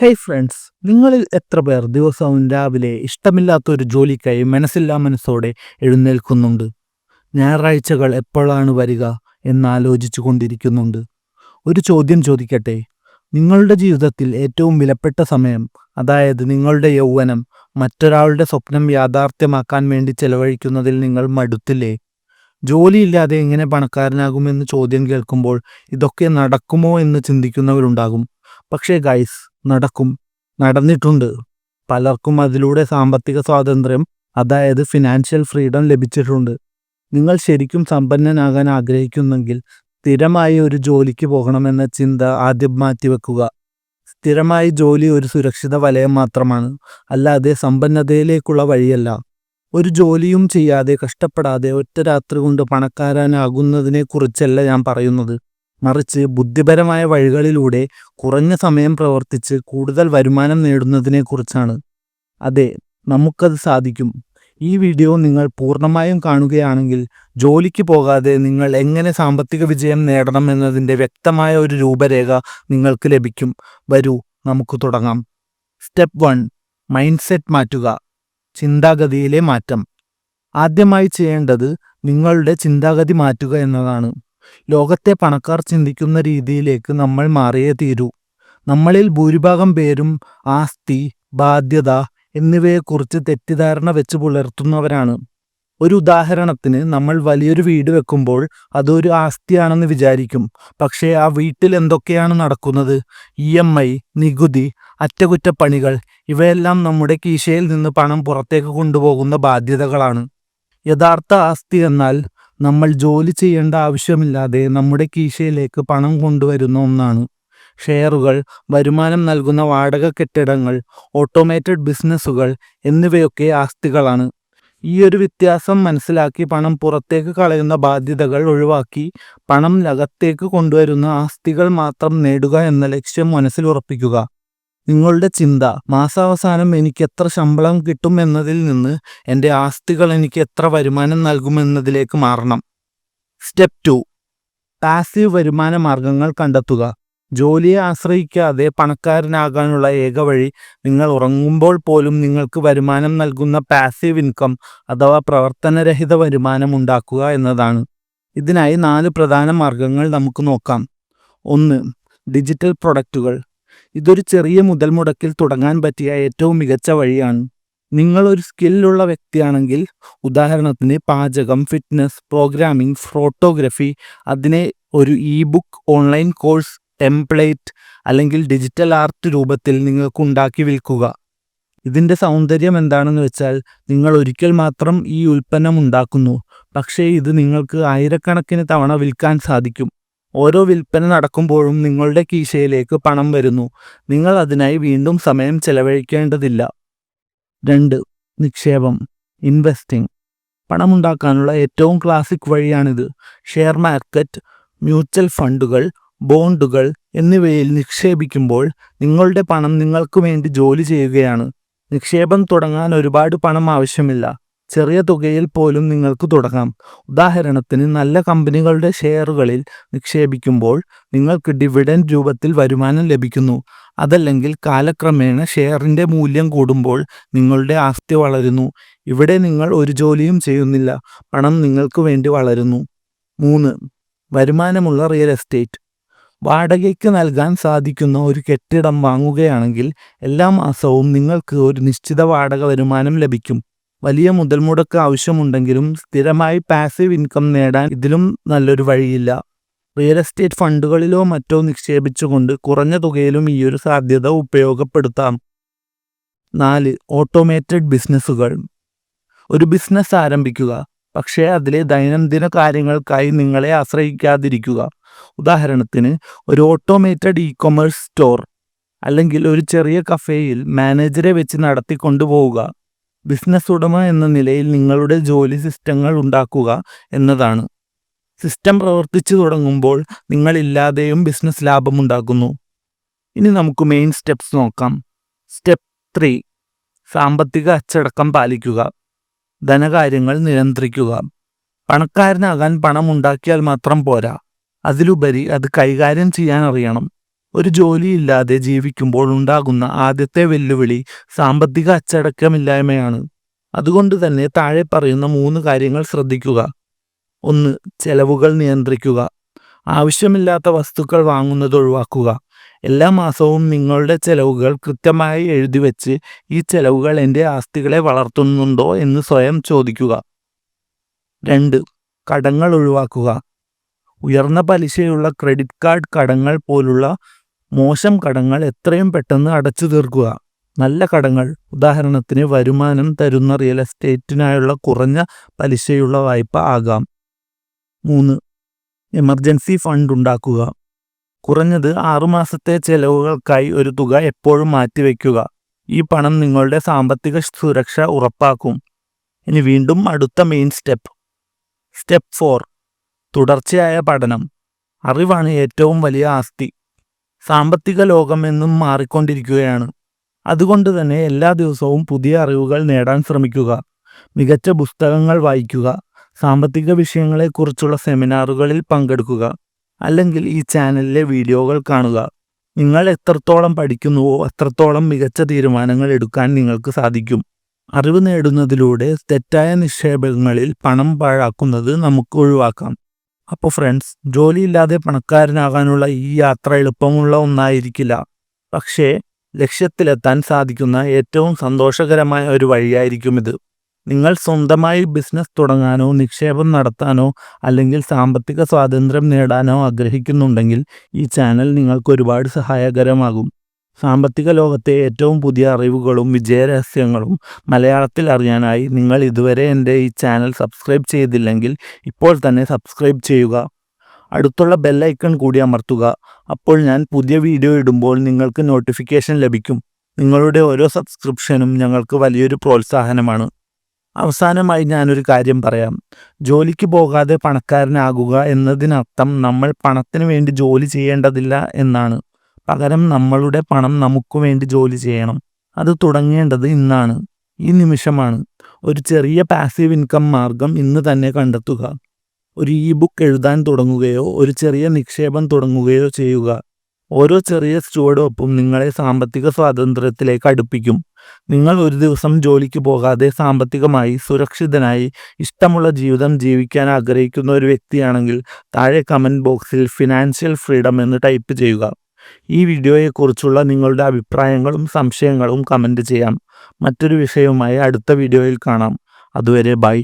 Hey friends നിങ്ങളിൽ എത്ര പേർ ദിവസവും രാവിലെ ഇഷ്ടമില്ലാത്ത ഒരു ജോലിക്കായി മനസ്സില്ലാ മനസ്സോടെ എഴുന്നേൽക്കുന്നുണ്ട്? ഞായറാഴ്ചകൾ എപ്പോഴാണ് വരിക എന്നാലോചിച്ചു കൊണ്ടിരിക്കുന്നുണ്ട്. ഒരു ചോദ്യം ചോദിക്കട്ടെ? നിങ്ങളുടെ ജീവിതത്തിൽ ഏറ്റവും വിലപ്പെട്ട സമയം അതായത് നിങ്ങളുടെ യൗവനം മറ്റൊരാളുടെ സ്വപ്നം യാഥാർത്ഥ്യമാക്കാൻ വേണ്ടി ചെലവഴിക്കുന്നതിൽ നിങ്ങൾ മടുത്തില്ലേ? ജോലിയില്ലാതെ എങ്ങനെ പണക്കാരനാകുമെന്ന് ചോദ്യം കേൾക്കുമ്പോൾ ഇതൊക്കെ നടക്കുമോ എന്ന് ചിന്തിക്കുന്നവരുണ്ടാകും. പക്ഷേ ഗൈസ് നടക്കും നടന്നിട്ടുണ്ട്. പലർക്കും അതിലൂടെ സാമ്പത്തിക സ്വാതന്ത്ര്യം അതായത് ഫിനാൻഷ്യൽ ഫ്രീഡം ലഭിച്ചിട്ടുണ്ട്. നിങ്ങൾ ശരിക്കും സമ്പന്നനാകാൻ ആഗ്രഹിക്കുന്നെങ്കിൽ സ്ഥിരമായി ഒരു ജോലിക്ക് പോകണമെന്ന ചിന്ത ആദ്യം മാറ്റിവെക്കുക. സ്ഥിരമായി ജോലി ഒരു സുരക്ഷിത വലയം മാത്രമാണ് അല്ലാതെ സമ്പന്നതയിലേക്കുള്ള വഴിയല്ല. ഒരു ജോലിയും ചെയ്യാതെ കഷ്ടപ്പെടാതെ ഒറ്റ രാത്രി കൊണ്ട് പണക്കാരനാകുന്നതിനെക്കുറിച്ചല്ല ഞാൻ പറയുന്നത്. മറിച്ച് ബുദ്ധിപരമായ വഴികളിലൂടെ കുറഞ്ഞ സമയം പ്രവർത്തിച്ച് കൂടുതൽ വരുമാനം നേടുന്നതിനെക്കുറിച്ചാണ്. അതെ നമുക്കത് സാധിക്കും. ഈ വീഡിയോ നിങ്ങൾ പൂർണമായും കാണുകയാണെങ്കിൽ ജോലിക്ക് പോകാതെ നിങ്ങൾ എങ്ങനെ സാമ്പത്തിക വിജയം നേടണം എന്നതിന്റെ വ്യക്തമായ ഒരു രൂപരേഖ നിങ്ങൾക്ക് ലഭിക്കും. വരൂ നമുക്ക് തുടങ്ങാം. സ്റ്റെപ്പ് വൺ മൈൻഡ് സെറ്റ് മാറ്റുക. ചിന്താഗതിയിലെ മാറ്റം. ആദ്യമായി ചെയ്യേണ്ടത് നിങ്ങളുടെ ചിന്താഗതി മാറ്റുക എന്നതാണ്. ലോകത്തെ പണക്കാർ ചിന്തിക്കുന്ന രീതിയിലേക്ക് നമ്മൾ മാറിയേ തീരൂ. നമ്മളിൽ ഭൂരിഭാഗം പേരും ആസ്തി ബാധ്യത എന്നിവയെക്കുറിച്ച് തെറ്റിദ്ധാരണ വെച്ച് പുലർത്തുന്നവരാണ്. ഒരു ഉദാഹരണത്തിന് നമ്മൾ വലിയൊരു വീട് വെക്കുമ്പോൾ അതൊരു ആസ്തിയാണെന്ന് വിചാരിക്കും. പക്ഷേ ആ വീട്ടിൽ എന്തൊക്കെയാണ് നടക്കുന്നത്? ഇ എം ഐ നികുതി അറ്റകുറ്റപ്പണികൾ ഇവയെല്ലാം നമ്മുടെ കീശയിൽ നിന്ന് പണം പുറത്തേക്ക് കൊണ്ടുപോകുന്ന ബാധ്യതകളാണ്. യഥാർത്ഥ ആസ്തി എന്നാൽ നമ്മൾ ജോലി ചെയ്യേണ്ട ആവശ്യമില്ലാതെ നമ്മുടെ കീശയിലേക്ക് പണം കൊണ്ടുവരുന്ന ഒന്നാണ്. ഷെയറുകൾ വരുമാനം നൽകുന്ന വാടക കെട്ടിടങ്ങൾ ഓട്ടോമേറ്റഡ് ബിസിനസ്സുകൾ എന്നിവയൊക്കെ ആസ്തികളാണ്. ഈ ഒരു വ്യത്യാസം മനസ്സിലാക്കി പണം പുറത്തേക്ക് കളയുന്ന ബാധ്യതകൾ ഒഴിവാക്കി പണം അകത്തേക്ക് കൊണ്ടുവരുന്ന ആസ്തികൾ മാത്രം നേടുക എന്ന ലക്ഷ്യം മനസ്സിൽ ഉറപ്പിക്കുക. നിങ്ങളുടെ ചിന്ത മാസാവസാനം എനിക്ക് എത്ര ശമ്പളം കിട്ടും എന്നതിൽ നിന്ന് എന്റെ ആസ്തികൾ എനിക്ക് എത്ര വരുമാനം നൽകുമെന്നതിലേക്ക് മാറണം. സ്റ്റെപ്പ് ടു പാസീവ് വരുമാന മാർഗങ്ങൾ കണ്ടെത്തുക. ജോലിയെ ആശ്രയിക്കാതെ പണക്കാരനാകാനുള്ള ഏക വഴി നിങ്ങൾ ഉറങ്ങുമ്പോൾ പോലും നിങ്ങൾക്ക് വരുമാനം നൽകുന്ന പാസീവ് ഇൻകം അഥവാ പ്രവർത്തനരഹിത വരുമാനം ഉണ്ടാക്കുക എന്നതാണ്. ഇതിനായി നാല് പ്രധാന മാർഗങ്ങൾ നമുക്ക് നോക്കാം. ഒന്ന് ഡിജിറ്റൽ പ്രൊഡക്റ്റുകൾ ഇതൊരു ചെറിയ മുതൽ മുടക്കിൽ തുടങ്ങാൻ പറ്റിയ ഏറ്റവും മികച്ച വഴിയാണ്. നിങ്ങളൊരു സ്കില്ലുള്ള വ്യക്തിയാണെങ്കിൽ ഉദാഹരണത്തിന് പാചകം ഫിറ്റ്നസ് പ്രോഗ്രാമിംഗ് ഫോട്ടോഗ്രഫി അതിനെ ഒരു e book online course template അല്ലെങ്കിൽ ഡിജിറ്റൽ ആർട്ട് രൂപത്തിൽ നിങ്ങൾക്ക് ഉണ്ടാക്കി വിൽക്കുക. ഇതിന്റെ സൗന്ദര്യം എന്താണെന്ന് വെച്ചാൽ നിങ്ങൾ ഒരിക്കൽ മാത്രം ഈ ഉൽപ്പന്നം ഉണ്ടാക്കുന്നു. പക്ഷേ ഇത് നിങ്ങൾക്ക് ആയിരക്കണക്കിന് തവണ വിൽക്കാൻ സാധിക്കും. ഓരോ വിൽപ്പന നടക്കുമ്പോഴും നിങ്ങളുടെ കീശയിലേക്ക് പണം വരുന്നു. നിങ്ങൾ അതിനായി വീണ്ടും സമയം ചെലവഴിക്കേണ്ടതില്ല. രണ്ട് നിക്ഷേപം ഇൻവെസ്റ്റിംഗ് പണമുണ്ടാക്കാനുള്ള ഏറ്റവും ക്ലാസിക് വഴിയാണിത്. ഷെയർ മാർക്കറ്റ് മ്യൂച്വൽ ഫണ്ടുകൾ ബോണ്ടുകൾ എന്നിവയിൽ നിക്ഷേപിക്കുമ്പോൾ നിങ്ങളുടെ പണം നിങ്ങൾക്ക് വേണ്ടി ജോലി ചെയ്യുകയാണ്. നിക്ഷേപം തുടങ്ങാൻ ഒരുപാട് പണം ആവശ്യമില്ല. ചെറിയ തുകയിൽ പോലും നിങ്ങൾക്ക് തുടങ്ങാം. ഉദാഹരണത്തിന് നല്ല കമ്പനികളുടെ ഷെയറുകളിൽ നിക്ഷേപിക്കുമ്പോൾ നിങ്ങൾക്ക് ഡിവിഡൻഡ് രൂപത്തിൽ വരുമാനം ലഭിക്കുന്നു. അതല്ലെങ്കിൽ കാലക്രമേണ ഷെയറിന്റെ മൂല്യം കൂടുമ്പോൾ നിങ്ങളുടെ ആസ്തി വളരുന്നു. ഇവിടെ നിങ്ങൾ ഒരു ജോലിയും ചെയ്യുന്നില്ല. പണം നിങ്ങൾക്ക് വേണ്ടി വളരുന്നു. മൂന്ന് വരുമാനമുള്ള റിയൽ എസ്റ്റേറ്റ്. വാടകയ്ക്ക് നൽകാൻ സാധിക്കുന്ന ഒരു കെട്ടിടം വാങ്ങുകയാണെങ്കിൽ എല്ലാ മാസവും നിങ്ങൾക്ക് ഒരു നിശ്ചിത വാടക വരുമാനം ലഭിക്കും. വലിയ മുതൽ മുടക്ക് ആവശ്യമുണ്ടെങ്കിലും സ്ഥിരമായി പാസീവ് ഇൻകം നേടാൻ ഇതിലും നല്ലൊരു വഴിയില്ല. റിയൽ എസ്റ്റേറ്റ് ഫണ്ടുകളിലോ മറ്റോ നിക്ഷേപിച്ചുകൊണ്ട് കുറഞ്ഞ തുകയിലും ഈ ഒരു സാധ്യത ഉപയോഗപ്പെടുത്താം. നാല് ഓട്ടോമേറ്റഡ് ബിസിനസ്സുകൾ ഒരു ബിസിനസ് ആരംഭിക്കുക പക്ഷേ അതിലെ ദൈനംദിന കാര്യങ്ങൾക്കായി നിങ്ങളെ ആശ്രയിക്കാതിരിക്കുക. ഉദാഹരണത്തിന് ഒരു ഓട്ടോമേറ്റഡ് ഇ കൊമേഴ്സ് സ്റ്റോർ അല്ലെങ്കിൽ ഒരു ചെറിയ കഫേയിൽ മാനേജരെ വെച്ച് നടത്തിക്കൊണ്ടുപോവുക. ബിസിനസ് ഉടമ എന്ന നിലയിൽ നിങ്ങളുടെ ജോലി സിസ്റ്റങ്ങൾ ഉണ്ടാക്കുക എന്നതാണ്. സിസ്റ്റം പ്രവർത്തിച്ചു തുടങ്ങുമ്പോൾ നിങ്ങളില്ലാതെയും ബിസിനസ് ലാഭമുണ്ടാക്കുന്നു ഇനി നമുക്ക് മെയിൻ സ്റ്റെപ്സ് നോക്കാം. സ്റ്റെപ്പ് ത്രീ സാമ്പത്തിക അച്ചടക്കം പാലിക്കുക. ധനകാര്യങ്ങൾ നിയന്ത്രിക്കുക. പണക്കാരനാകാൻ പണം ഉണ്ടാക്കിയാൽ മാത്രം പോരാ. അതിലുപരി അത് കൈകാര്യം ചെയ്യാൻ അറിയണം. ഒരു ജോലിയില്ലാതെ ജീവിക്കുമ്പോൾ ഉണ്ടാകുന്ന ആദ്യത്തെ വെല്ലുവിളി സാമ്പത്തിക അച്ചടക്കമില്ലായ്മയാണ്. അതുകൊണ്ട് തന്നെ താഴെ പറയുന്ന മൂന്ന് കാര്യങ്ങൾ ശ്രദ്ധിക്കുക. ഒന്ന് ചെലവുകൾ നിയന്ത്രിക്കുക. ആവശ്യമില്ലാത്ത വസ്തുക്കൾ വാങ്ങുന്നത് ഒഴിവാക്കുക. എല്ലാ മാസവും നിങ്ങളുടെ ചെലവുകൾ കൃത്യമായി എഴുതി വെച്ച് ഈ ചെലവുകൾ എന്റെ ആസ്തികളെ വളർത്തുന്നുണ്ടോ എന്ന് സ്വയം ചോദിക്കുക. രണ്ട് കടങ്ങൾ ഒഴിവാക്കുക. ഉയർന്ന പലിശയുള്ള ക്രെഡിറ്റ് കാർഡ് കടങ്ങൾ പോലുള്ള മോശം കടങ്ങൾ എത്രയും പെട്ടെന്ന് അടച്ചു തീർക്കുക. നല്ല കടങ്ങൾ ഉദാഹരണത്തിന് വരുമാനം തരുന്ന റിയൽ എസ്റ്റേറ്റിനായുള്ള കുറഞ്ഞ പലിശയുള്ള വായ്പ ആകാം. മൂന്ന് എമർജൻസി ഫണ്ട് ഉണ്ടാക്കുക. കുറഞ്ഞത് ആറുമാസത്തെ ചെലവുകൾക്കായി ഒരു തുക എപ്പോഴും മാറ്റിവെക്കുക ഈ പണം നിങ്ങളുടെ സാമ്പത്തിക സുരക്ഷ ഉറപ്പാക്കും. ഇനി വീണ്ടും അടുത്ത മെയിൻ സ്റ്റെപ്പ് സ്റ്റെപ്പ് ഫോർ തുടർച്ചയായ പഠനം. അറിവാണ് ഏറ്റവും വലിയ ആസ്തി. സാമ്പത്തിക ലോകം എന്നും മാറിക്കൊണ്ടിരിക്കുകയാണ്. അതുകൊണ്ട് തന്നെ എല്ലാ ദിവസവും പുതിയ അറിവുകൾ നേടാൻ ശ്രമിക്കുക മികച്ച പുസ്തകങ്ങൾ വായിക്കുക സാമ്പത്തിക വിഷയങ്ങളെക്കുറിച്ചുള്ള സെമിനാറുകളിൽ പങ്കെടുക്കുക അല്ലെങ്കിൽ ഈ ചാനലിലെ വീഡിയോകൾ കാണുക. നിങ്ങൾ എത്രത്തോളം പഠിക്കുന്നുവോ അത്രത്തോളം മികച്ച തീരുമാനങ്ങൾ എടുക്കാൻ നിങ്ങൾക്ക് സാധിക്കും. അറിവ് നേടുന്നതിലൂടെ തെറ്റായ നിക്ഷേപങ്ങളിൽ പണം പാഴാക്കുന്നത് നമുക്ക് ഒഴിവാക്കാം. അപ്പോൾ ഫ്രണ്ട്സ് ജോലിയില്ലാതെ പണക്കാരനാകാനുള്ള ഈ യാത്ര എളുപ്പമുള്ള ഒന്നായിരിക്കില്ല. പക്ഷേ ലക്ഷ്യത്തിലെത്താൻ സാധിക്കുന്ന ഏറ്റവും സന്തോഷകരമായ ഒരു വഴിയായിരിക്കും ഇത്. നിങ്ങൾ സ്വന്തമായി ബിസിനസ് തുടങ്ങാനോ നിക്ഷേപം നടത്താനോ അല്ലെങ്കിൽ സാമ്പത്തിക സ്വാതന്ത്ര്യം നേടാനോ ആഗ്രഹിക്കുന്നുണ്ടെങ്കിൽ ഈ ചാനൽ നിങ്ങൾക്ക് ഒരുപാട് സഹായകരമാകും. സാമ്പത്തിക ലോകത്തെ ഏറ്റവും പുതിയ അറിവുകളും വിജയരഹസ്യങ്ങളും മലയാളത്തിൽ അറിയാനായി നിങ്ങൾ ഇതുവരെ എന്റെ ഈ ചാനൽ സബ്സ്ക്രൈബ് ചെയ്തില്ലെങ്കിൽ ഇപ്പോൾ തന്നെ സബ്സ്ക്രൈബ് ചെയ്യുക. അടുത്തുള്ള ബെല്ലൈക്കൺ കൂടി അമർത്തുക. അപ്പോൾ ഞാൻ പുതിയ വീഡിയോ ഇടുമ്പോൾ നിങ്ങൾക്ക് നോട്ടിഫിക്കേഷൻ ലഭിക്കും. നിങ്ങളുടെ ഓരോ സബ്സ്ക്രിപ്ഷനും ഞങ്ങൾക്ക് വലിയൊരു പ്രോത്സാഹനമാണ്. അവസാനമായി ഞാനൊരു കാര്യം പറയാം. ജോലിക്ക് പോകാതെ പണക്കാരനാകുക എന്നതിനർത്ഥം നമ്മൾ പണത്തിന് വേണ്ടി ജോലി ചെയ്യേണ്ടതില്ല എന്നാണ്. പകരം നമ്മളുടെ പണം നമുക്ക് വേണ്ടി ജോലി ചെയ്യണം. അത് തുടങ്ങേണ്ടത് ഇന്നാണ്. ഈ നിമിഷമാണ്. ഒരു ചെറിയ പാസീവ് ഇൻകം മാർഗം ഇന്ന് തന്നെ കണ്ടെത്തുക. ഒരു ഇ ബുക്ക് എഴുതാൻ തുടങ്ങുകയോ ഒരു ചെറിയ നിക്ഷേപം തുടങ്ങുകയോ ചെയ്യുക. ഓരോ ചെറിയ സ്റ്റോഡൊപ്പം നിങ്ങളെ സാമ്പത്തിക സ്വാതന്ത്ര്യത്തിലേക്ക് അടുപ്പിക്കും. നിങ്ങൾ ഒരു ദിവസം ജോലിക്ക് പോകാതെ സാമ്പത്തികമായി സുരക്ഷിതനായി ഇഷ്ടമുള്ള ജീവിതം ജീവിക്കാൻ ആഗ്രഹിക്കുന്ന ഒരു വ്യക്തിയാണെങ്കിൽ താഴെ കമന്റ് ബോക്സിൽ ഫിനാൻഷ്യൽ ഫ്രീഡം എന്ന് ടൈപ്പ് ചെയ്യുക. ഈ വീഡിയോയെക്കുറിച്ചുള്ള നിങ്ങളുടെ അഭിപ്രായങ്ങളും സംശയങ്ങളും കമന്റ് ചെയ്യാം. മറ്റൊരു വിഷയവുമായി അടുത്ത വീഡിയോയിൽ കാണാം. അതുവരെ ബൈ.